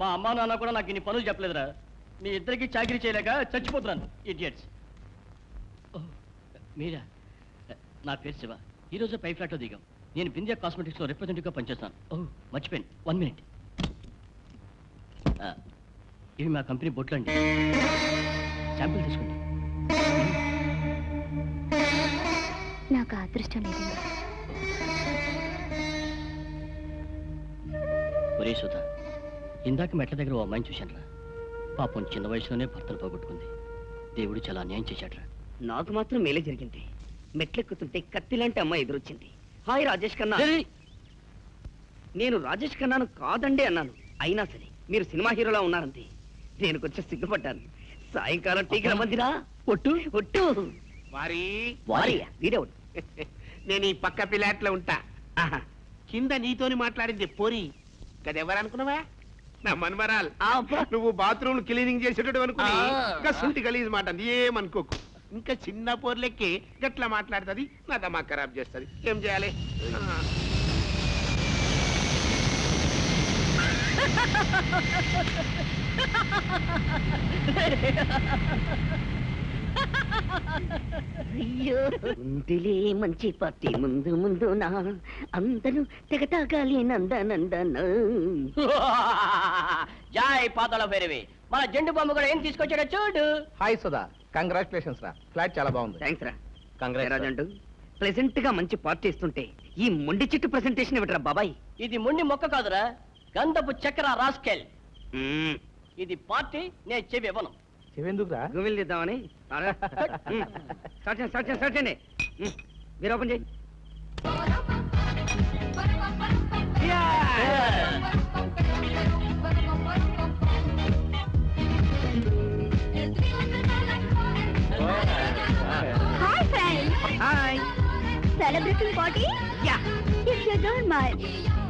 మా అమ్మా నాన్న కూడా నాకు ఇన్ని పనులు చెప్పలేదురా. మీ ఇద్దరికి చాకరీ చేయలేక చచ్చిపోతున్నాను ఇడియట్స్ మీరా? నా పేరు శివ. ఈ రోజు పై ఫ్లాట్లో దిగాం. నేను బిందియా కాస్మెటిక్స్లో రిప్రజెంటేటివ్గా పనిచేస్తాను. ఓ మర్చిపోయాను. One minute. ఇవి మా కంపెనీ బొట్లు అండి. శాంపిల్ తీసుకోండి. నాకు అదృష్టం లేదండి ఒరే సుధా ఇందాక మెట్ల దగ్గర ఓ అమ్మాయిని చూశానురా. పాపం చిన్న వయసులోనే భర్తను పోగొట్టుకుంది. దేవుడు చాలా అన్యాయం చేశాడురా. నాకు మాత్రం మేలే జరిగింది. మెట్లెక్కుతుంటే కత్తి లాంటి అమ్మాయి ఎదురొచ్చింది. హాయ్ రాజేష్ ఖన్నా! నేను రాజేష్ ఖన్నాను కాదండి అన్నాను. అయినా సరే మీరు సినిమా హీరోలా ఉన్నారంతే. నేను కొంచెం సిగ్గుపడ్డాను. సాయంకాలం టీకి రమ్మందిరా ఒట్టు. ఒట్టు. వారి. వారియా వీడేవుడు? నేను ఈ పక్క పిల్లాట్లో ఉంటా. ఆహా. కింద నీతోని మాట్లాడింది పోరి. కదెవరనుకున్నావా నా మన్మరాల్ ఆ, అబ్బా. నువ్వు బాత్రూమ్ క్లీనింగ్ చేసేటట్టు అనుకుని. ఇంకా సుంటి గలీజ్ మాట ఏమనుకోకు ఇంకా చిన్న పోర్లెక్కి గట్లా మాట్లాడుతుంది నా దమా ఖరాబ్ చేస్తుంది ఏం చేయాలి ఆ. అయ్యో. ముందులే మంచి పార్టీ ముందు ముందు నా అందరూ తెగతాగాలి నందనందన. జాయ్ పాతాళ భైరవి మన జెండు బాంబు కూడా ఏం తీసుకొచ్చాడో చూడు. హాయ్ సుధా. కంగ్రాచులేషన్స్ రా. ఫ్లాట్ చాలా బాగుంది. థ్యాంక్స్ రా. Congrats, రాజంటు ప్రెసెంట్గా మంచి పార్టీ ఇస్తుంటే ఈ మొండి చెట్టు ప్రెసెంటేషన్ ఇవ్వటరా బాబాయ్? ఇది ముండి మొక్క కాదురా. గంధపు చక్ర రాస్కెల్. మ్మ్. ఇది పార్టీ నేను చెవి ఇవ్వను. చెవెందుకురా గుమిల్ తీద్దామని. అరే. మ్మ్. స్టార్ట్ చేయండి స్టార్ట్ చేయండి స్టార్ట్ చేయండి. మ్మ్. మీరు ఓపెన్ చేయి. Hi friends hi celebrating party ya if you don't mind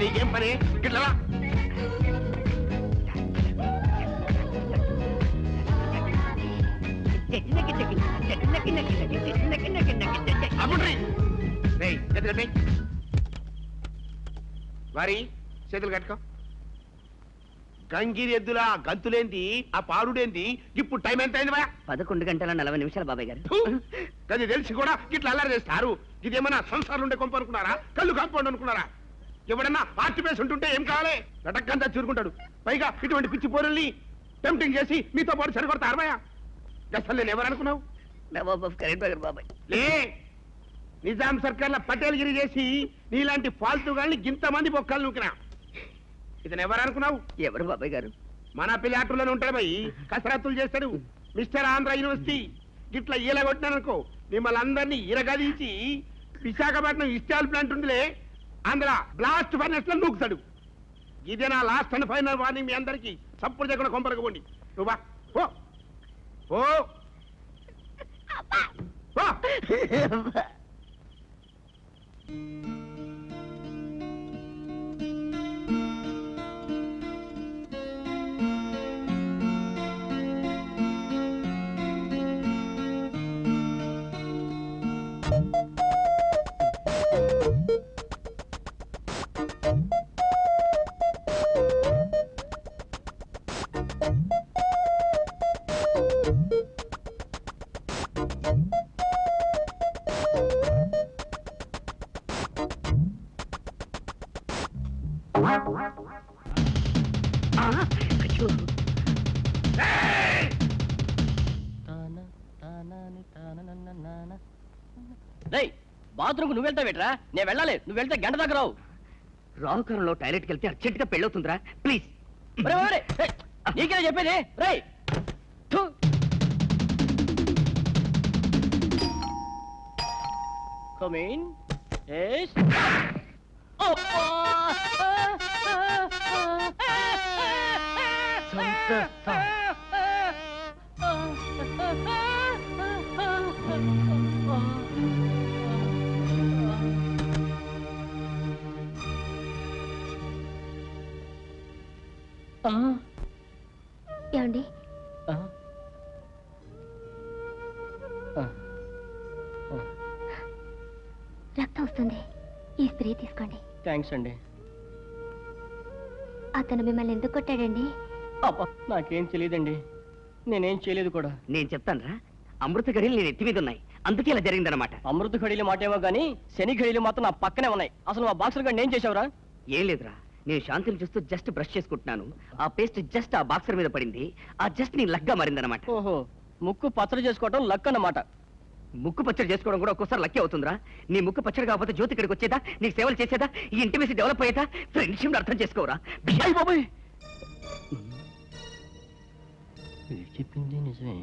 నీకేం పని? కట్టేయ్. వారి చేతులు కట్టుకో. గంగిరి ఎద్దులా గంతులేంది ఆ పాడుడేంది ఇప్పుడు టైం ఎంత అయింది పదకొండు గంటల నలభై నిమిషాలు బాబాయ్ గారు! అది తెలిసి కూడా ఇట్లా అల్లరి చేస్తారు. ఇదేమన్నా సంసారం ఉండే కొంప అనుకున్నారా కళ్ళు కాంపౌండ్ అనుకున్నారా? ఎవడన్నా ఆర్టి పేషెంట్ ఉంటే ఏం కావాలి? లటక్కంతా చూరుకుంటాడు. పైగా ఇటువంటి పిచ్చి పోరుల్ని టెంప్టింగ్ చేసి మీతో పాటు సరికొడతారు భయ అసలు నేను ఎవరనుకున్నావు బాబాయ్. లే నిజాం సర్కార్ల పటేల్ గిరి చేసి నీలాంటి ఫాల్తు గాని ఇంతమంది బొక్కలు నూకినా. ఇతను ఎవరనుకున్నావు ఎవరు బాబాయ్ గారు? మన పిల్లాటూలోనే ఉంటాడు భయ్ కసరత్తులు చేస్తాడు. మిస్టర్ ఆంధ్ర యూనివర్సిటీ గిట్లా ఈల కొట్టినాననుకో మిమ్మల్ని అందరినీ ఇరగదీసి విశాఖపట్నం ఇస్టాల్ ప్లాంట్ ఉందిలే. ఆంధ్ర బ్లాస్ట్ ఫైనల్స్లో నూకుతాడు. ఇదే నా లాస్ట్ అండ్ ఫైనల్ వార్నింగ్ మీ అందరికి. చప్పుడు చేయకుండా కొంపలకు పోండి. నువ్వు ఓ ఓ ఓ బాత్రూమ్ నువ్వు వెళ్తావేట్రా నేను వెళ్ళాలి. నువ్వు వెళ్తే గంట దగ్గర రావు. రావుకారంలో టాయిలెట్కి వెళ్తే అర్జెంట్గా పెళ్ళవుతుందిరా. ప్లీజ్ నీకేనా చెప్పేది? రేయ్ Come in. Yes. ఆ, ఏమండి ఆ, వస్తుంది ఈ స్ప్రే తీసుకోండి. థ్యాంక్స్ అండి. అతను మిమ్మల్ని ఎందుకు కొట్టాడండి? అబ్బా నాకేం తెలియదండి. నేనేం చేయలేదు కూడా. నేను చెప్తానురా. అమృత గడియలు నేను ఎత్తి మీద ఉన్నాయి. అందుకే ఇలా జరిగిందనమాట అమృత ఘడియలు మాటేమో గానీ శని ఘడియలు మాత్రం నా పక్కనే ఉన్నాయి. అసలు మా బాక్సర్ గడిని ఏం చేసావురా ఏం లేదురా. నేను శాంతిని చూస్తూ జస్ట్ బ్రష్ చేసుకుంటున్నాను. ఆ పేస్ట్ జస్ట్ ఆ బాక్సర్ మీద పడింది. ఆ జస్ట్ నీ లగ్గా మారిందనమాట ఓహో ముక్కు పచ్చడి చేసుకోవటం లక్ అన్నమాట. ముక్కు పచ్చడి చేసుకోవడం కూడా ఒక్కోసారి లక్కీ అవుతుందిరా. నీ ముక్కు పచ్చడి కాకపోతే జ్యోతి ఇక్కడికి వచ్చేదా? నీకు సేవలు చేసేదా? ఈ ఇంటిమేసి డెవలప్ అయ్యేదా? ఫ్రెండ్షిప్ అర్థం చేసుకోరా. బాబోయ్! చెప్పింది నిజమే.